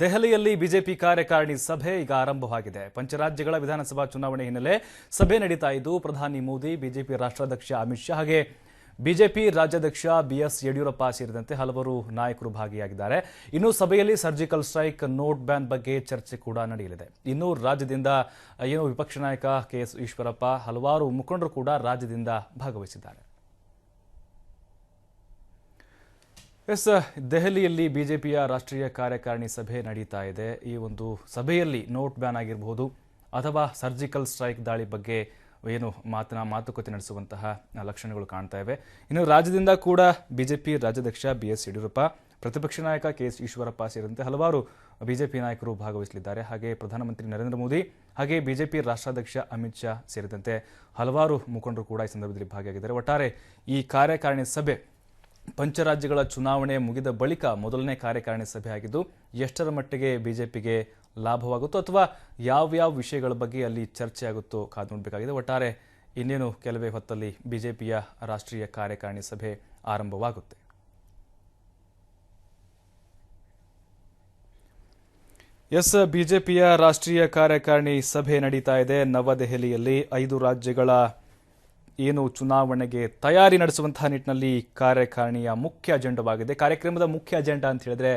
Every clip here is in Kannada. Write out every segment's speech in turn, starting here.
ದೆಹಲಿಯಲ್ಲಿ ಬಿಜೆಪಿ ಕಾರ್ಯಕಾರಿಣಿ ಸಭೆ ಈಗ ಆರಂಭವಾಗಿದೆ. ಪಂಚರಾಜ್ಯಗಳ ವಿಧಾನಸಭಾ ಚುನಾವಣೆ ಹಿನ್ನೆಲೆ ಸಭೆ ನಡೀತಾ ಇದ್ದು, ಪ್ರಧಾನಿ ಮೋದಿ, ಬಿಜೆಪಿ ರಾಷ್ಟ್ರಾಧ್ಯಕ್ಷ ಅಮಿತ್ ಶಾ ಹಾಗೆ ಬಿಜೆಪಿ ರಾಜ್ಯಾಧ್ಯಕ್ಷ ಬಿಎಸ್ ಯಡಿಯೂರಪ್ಪ ಸೇರಿದಂತೆ ಹಲವರು ನಾಯಕರು ಭಾಗಿಯಾಗಿದ್ದಾರೆ. ಇನ್ನು ಸಭೆಯಲ್ಲಿ ಸರ್ಜಿಕಲ್ ಸ್ಟ್ರೈಕ್, ನೋಟ್ ಬ್ಯಾನ್ ಬಗ್ಗೆ ಚರ್ಚೆ ಕೂಡ ನಡೆಯಲಿದೆ. ಇನ್ನು ರಾಜ್ಯದಿಂದ ಏನು ವಿಪಕ್ಷ ನಾಯಕ ಕೆ ಎಸ್ ಈಶ್ವರಪ್ಪ ಹಲವಾರು ಮುಖಂಡರು ಕೂಡ ರಾಜ್ಯದಿಂದ ಭಾಗವಹಿಸಿದ್ದಾರೆ. ಎಸ್, ದೆಹಲಿಯಲ್ಲಿ ಬಿಜೆಪಿಯ ರಾಷ್ಟ್ರೀಯ ಕಾರ್ಯಕಾರಿಣಿ ಸಭೆ ನಡೀತಾ ಇದೆ. ಈ ಒಂದು ಸಭೆಯಲ್ಲಿ ನೋಟ್ ಬ್ಯಾನ್ ಆಗಿರಬಹುದು ಅಥವಾ ಸರ್ಜಿಕಲ್ ಸ್ಟ್ರೈಕ್ ದಾಳಿ ಬಗ್ಗೆ ಏನು ಮಾತನ, ಮಾತುಕತೆ ನಡೆಸುವಂತಹ ಲಕ್ಷಣಗಳು ಕಾಣ್ತಾ ಇವೆ. ಇನ್ನು ರಾಜ್ಯದಿಂದ ಕೂಡ ಬಿಜೆಪಿ ರಾಜ್ಯಾಧ್ಯಕ್ಷ ಬಿ ಎಸ್ ಯಡಿಯೂರಪ್ಪ, ಪ್ರತಿಪಕ್ಷ ನಾಯಕ ಕೆ ಎಸ್ ಈಶ್ವರಪ್ಪ ಸೇರಿದಂತೆ ಹಲವಾರು ಬಿಜೆಪಿ ನಾಯಕರು ಭಾಗವಹಿಸಲಿದ್ದಾರೆ. ಹಾಗೆ ಪ್ರಧಾನಮಂತ್ರಿ ನರೇಂದ್ರ ಮೋದಿ ಹಾಗೆ ಬಿಜೆಪಿ ರಾಷ್ಟ್ರಾಧ್ಯಕ್ಷ ಅಮಿತ್ ಶಾ ಸೇರಿದಂತೆ ಹಲವಾರು ಮುಖಂಡರು ಕೂಡ ಈ ಸಂದರ್ಭದಲ್ಲಿ ಭಾಗಿಯಾಗಿದ್ದಾರೆ. ಒಟ್ಟಾರೆ ಈ ಕಾರ್ಯಕಾರಿಣಿ ಸಭೆ ಪಂಚರಾಜ್ಯಗಳ ಚುನಾವಣೆ ಮುಗಿದ ಬಳಿಕ ಮೊದಲನೇ ಕಾರ್ಯಕಾರಿಣಿ ಸಭೆ ಆಗಿದ್ದು, ಎಷ್ಟರ ಮಟ್ಟಿಗೆ ಬಿಜೆಪಿಗೆ ಲಾಭವಾಗುತ್ತೋ ಅಥವಾ ಯಾವ್ಯಾವ ವಿಷಯಗಳ ಬಗ್ಗೆ ಅಲ್ಲಿ ಚರ್ಚೆ ಆಗುತ್ತೋ ಕಾದು ನೋಡಬೇಕಾಗಿದೆ. ಒಟ್ಟಾರೆ ಇನ್ನೇನು ಕೆಲವೇ ಹೊತ್ತಲ್ಲಿ ಬಿಜೆಪಿಯ ರಾಷ್ಟ್ರೀಯ ಕಾರ್ಯಕಾರಿಣಿ ಸಭೆ ಆರಂಭವಾಗುತ್ತೆ. ಎಸ್, ಬಿಜೆಪಿಯ ರಾಷ್ಟ್ರೀಯ ಕಾರ್ಯಕಾರಿಣಿ ಸಭೆ ನಡೀತಾ ಇದೆ. ನವದೆಹಲಿಯಲ್ಲಿ ಐದು ರಾಜ್ಯಗಳ ಏನು ಚುನಾವಣೆಗೆ ತಯಾರಿ ನಡೆಸುವಂತಹ ನಿಟ್ಟಿನಲ್ಲಿ ಕಾರ್ಯಕಾರಿಣಿಯ ಮುಖ್ಯ ಅಜೆಂಡವಾಗಿದೆ. ಕಾರ್ಯಕ್ರಮದ ಮುಖ್ಯ ಅಜೆಂಡಾ ಅಂತ ಹೇಳಿದ್ರೆ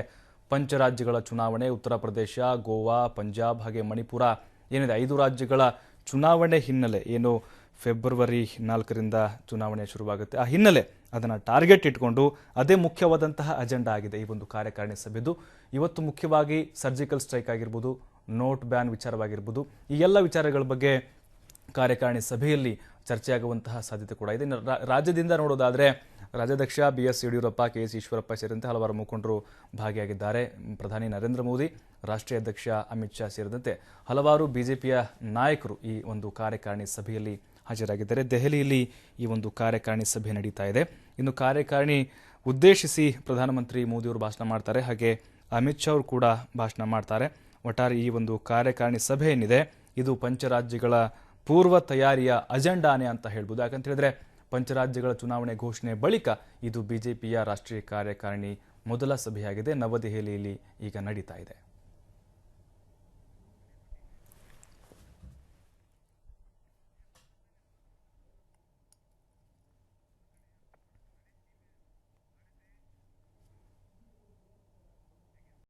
ಪಂಚರಾಜ್ಯಗಳ ಚುನಾವಣೆ, ಉತ್ತರ ಪ್ರದೇಶ, ಗೋವಾ, ಪಂಜಾಬ್ ಹಾಗೆ ಮಣಿಪುರ. ಏನಿದೆ? ಐದು ರಾಜ್ಯಗಳ ಚುನಾವಣೆ ಹಿನ್ನೆಲೆ. ಏನು? ಫೆಬ್ರವರಿ ನಾಲ್ಕರಿಂದ ಚುನಾವಣೆ ಶುರುವಾಗುತ್ತೆ. ಆ ಹಿನ್ನೆಲೆ ಅದನ್ನು ಟಾರ್ಗೆಟ್ ಇಟ್ಕೊಂಡು ಅದೇ ಮುಖ್ಯವಾದಂತಹ ಅಜೆಂಡಾ ಆಗಿದೆ ಈ ಒಂದು ಕಾರ್ಯಕಾರಿಣಿ ಸಭೆದು. ಇವತ್ತು ಮುಖ್ಯವಾಗಿ ಸರ್ಜಿಕಲ್ ಸ್ಟ್ರೈಕ್ ಆಗಿರ್ಬೋದು, ನೋಟ್ ಬ್ಯಾನ್ ವಿಚಾರವಾಗಿರ್ಬೋದು, ಈ ಎಲ್ಲ ವಿಚಾರಗಳ ಬಗ್ಗೆ ಕಾರ್ಯಕಾರಿಣಿ ಸಭೆಯಲ್ಲಿ ಚರ್ಚೆಯಾಗುವಂತಹ ಸಾಧ್ಯತೆ ಕೂಡ ಇದೆ. ರಾಜ್ಯದಿಂದ ನೋಡೋದಾದರೆ ರಾಜ್ಯಾಧ್ಯಕ್ಷ B S Yediyurappa K S Eshwarappa ಸೇರಿದಂತೆ ಹಲವಾರು ಮುಖಂಡರು ಭಾಗಿಯಾಗಿದ್ದಾರೆ. ಪ್ರಧಾನಿ ನರೇಂದ್ರ ಮೋದಿ, ರಾಷ್ಟ್ರೀಯ ಅಧ್ಯಕ್ಷ ಅಮಿತ್ ಶಾ ಸೇರಿದಂತೆ ಹಲವಾರು ಬಿಜೆಪಿಯ ನಾಯಕರು ಈ ಒಂದು ಕಾರ್ಯಕಾರಿಣಿ ಸಭೆಯಲ್ಲಿ ಹಾಜರಾಗಿದ್ದಾರೆ. ದೆಹಲಿಯಲ್ಲಿ ಈ ಒಂದು ಕಾರ್ಯಕಾರಿಣಿ ಸಭೆ ನಡೀತಾ ಇದೆ. ಇನ್ನು ಕಾರ್ಯಕಾರಿಣಿ ಉದ್ದೇಶಿಸಿ ಪ್ರಧಾನಮಂತ್ರಿ ಮೋದಿಯವರು ಭಾಷಣ ಮಾಡ್ತಾರೆ. ಹಾಗೆ ಅಮಿತ್ ಶಾ ಅವರು ಕೂಡ ಭಾಷಣ ಮಾಡ್ತಾರೆ. ಒಟ್ಟಾರೆ ಈ ಒಂದು ಕಾರ್ಯಕಾರಿಣಿ ಸಭೆ ಏನಿದೆ, ಇದು ಪಂಚರಾಜ್ಯಗಳ ಪೂರ್ವ ತಯಾರಿಯ ಅಜೆಂಡಾನೆ ಅಂತ ಹೇಳ್ಬೋದು. ಯಾಕಂತ ಹೇಳಿದ್ರೆ ಪಂಚರಾಜ್ಯಗಳ ಚುನಾವಣೆ ಘೋಷಣೆ ಬಳಿಕ ಇದು ಬಿಜೆಪಿಯ ರಾಷ್ಟ್ರೀಯ ಕಾರ್ಯಕಾರಿಣಿ ಮೊದಲ ಸಭೆಯಾಗಿದೆ. ನವದೆಹಲಿಯಲ್ಲಿ ಈಗ ನಡೀತಾ ಇದೆ.